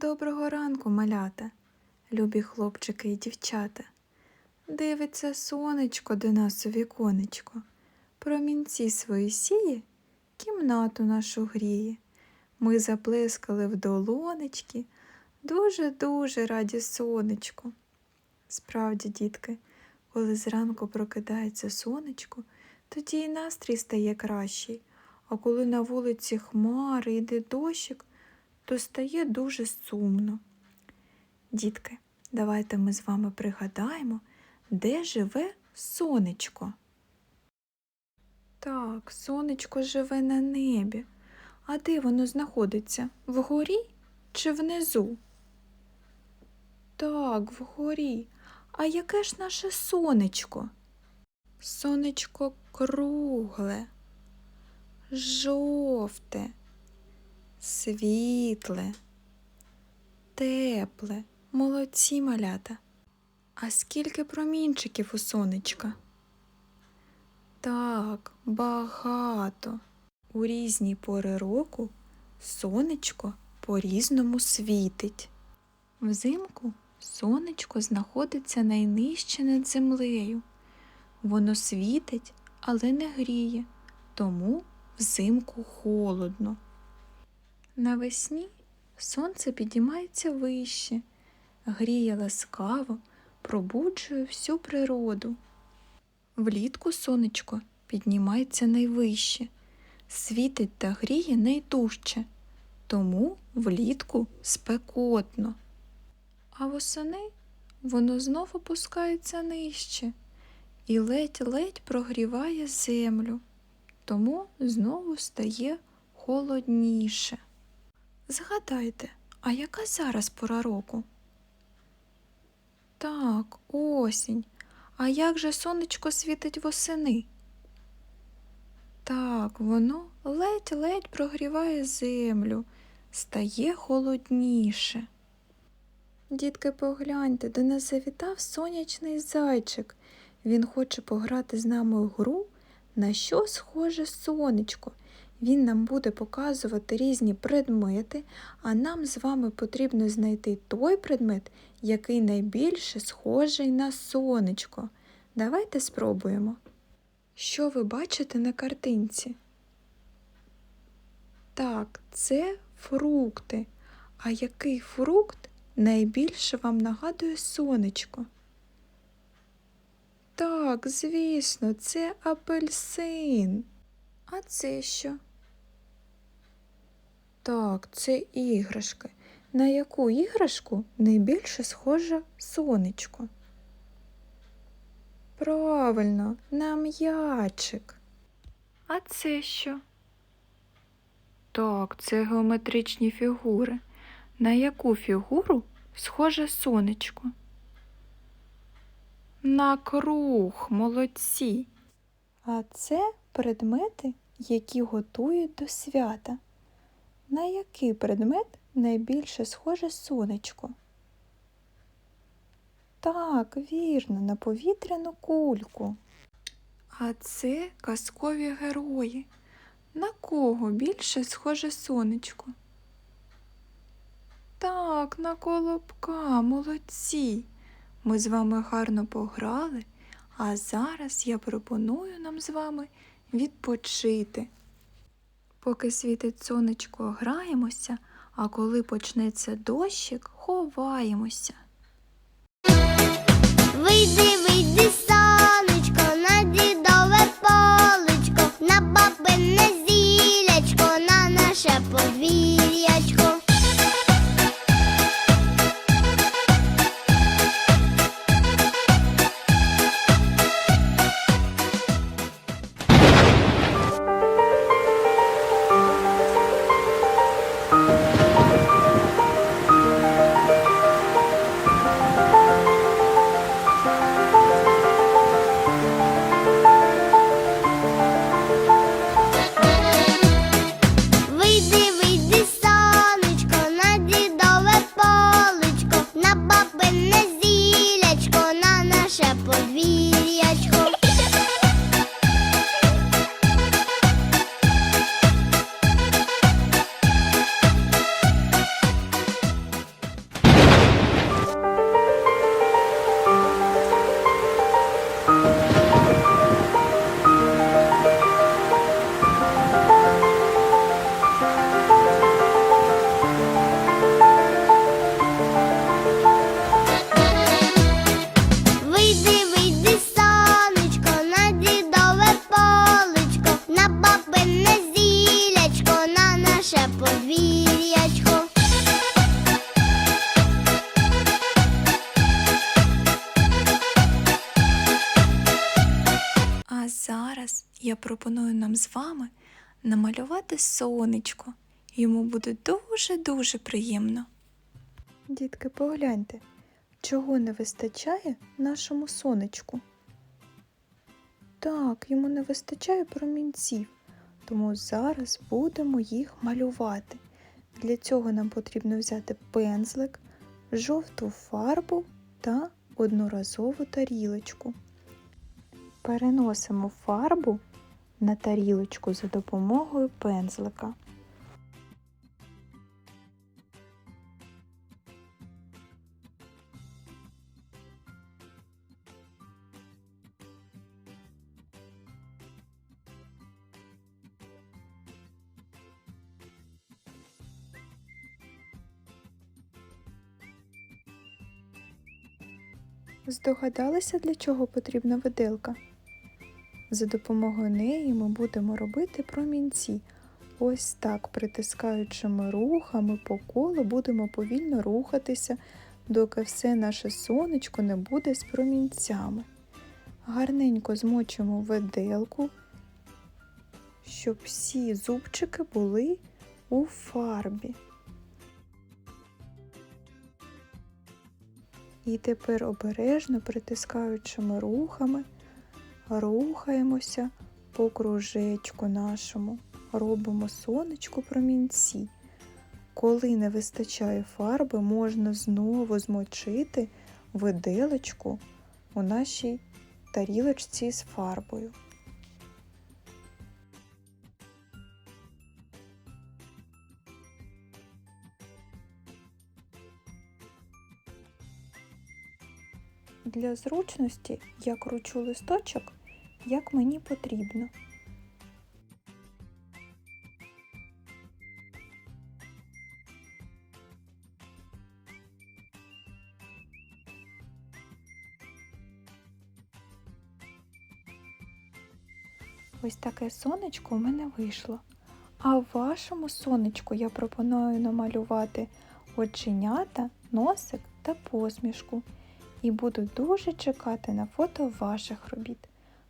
Доброго ранку, малята, любі хлопчики і дівчата. Дивиться сонечко до нас у віконечко, промінці свої сіє, кімнату нашу гріє. Ми заплескали в долонечки, дуже-дуже раді сонечку. Справді, дітки, коли зранку прокидається сонечко, тоді і настрій стає кращий, а коли на вулиці хмари йде дощик, то стає дуже сумно. Дітки, давайте ми з вами пригадаємо, де живе сонечко. Так, сонечко живе на небі. А де воно знаходиться? Вгорі чи внизу? Так, вгорі. А яке ж наше сонечко? Сонечко кругле, жовте, світле, тепле, молодці малята. А скільки промінчиків у сонечка? Так, багато. У різні пори року сонечко по-різному світить. Взимку сонечко знаходиться найнижче над землею. Воно світить, але не гріє, тому взимку холодно. Навесні сонце підіймається вище, гріє ласкаво, пробуджує всю природу. Влітку сонечко піднімається найвище, світить та гріє найдужче, тому влітку спекотно. А восени воно знов опускається нижче і ледь-ледь прогріває землю, тому знову стає холодніше. Згадайте, а яка зараз пора року? Так, осінь. А як же сонечко світить восени? Так, воно ледь-ледь прогріває землю, стає холодніше. Дітки, погляньте, до нас завітав сонячний зайчик. Він хоче пограти з нами в гру, на що схоже сонечко. Він нам буде показувати різні предмети, а нам з вами потрібно знайти той предмет, який найбільше схожий на сонечко. Давайте спробуємо. Що ви бачите на картинці? Так, це фрукти. А який фрукт найбільше вам нагадує сонечко? Так, звісно, це апельсин. А це що? Так, це іграшки. На яку іграшку найбільше схоже сонечко? Правильно, на м'ячик. А це що? Так, це геометричні фігури. На яку фігуру схоже сонечко? На круг, молодці. А це предмети, які готують до свята. На який предмет найбільше схоже сонечко? Так, вірно, на повітряну кульку. А це казкові герої. На кого більше схоже сонечко? Так, на колобка, молодці. Ми з вами гарно пограли, а зараз я пропоную нам з вами відпочити. Поки світить сонечко, граємося, а коли почнеться дощик, ховаємося. Вийди, вийди, я пропоную нам з вами намалювати сонечко. Йому буде дуже-дуже приємно. Дітки, погляньте, чого не вистачає нашому сонечку. Так, йому не вистачає промінців, тому зараз будемо їх малювати. Для цього нам потрібно взяти пензлик, жовту фарбу та одноразову тарілочку. Переносимо фарбу на тарілочку за допомогою пензлика. Здогадалися, для чого потрібна виделка? За допомогою неї ми будемо робити промінці. Ось так, притискаючими рухами по колу, будемо повільно рухатися, доки все наше сонечко не буде з промінцями. Гарненько змочимо виделку, щоб всі зубчики були у фарбі. І тепер обережно притискаючими рухами рухаємося по кружечку нашому, робимо сонечку промінці. Коли не вистачає фарби, можна знову змочити виделочку у нашій тарілочці з фарбою. Для зручності я кручу листочок, як мені потрібно. Ось таке сонечко у мене вийшло. А вашому сонечку я пропоную намалювати оченята, носик та посмішку і буду дуже чекати на фото ваших робіт.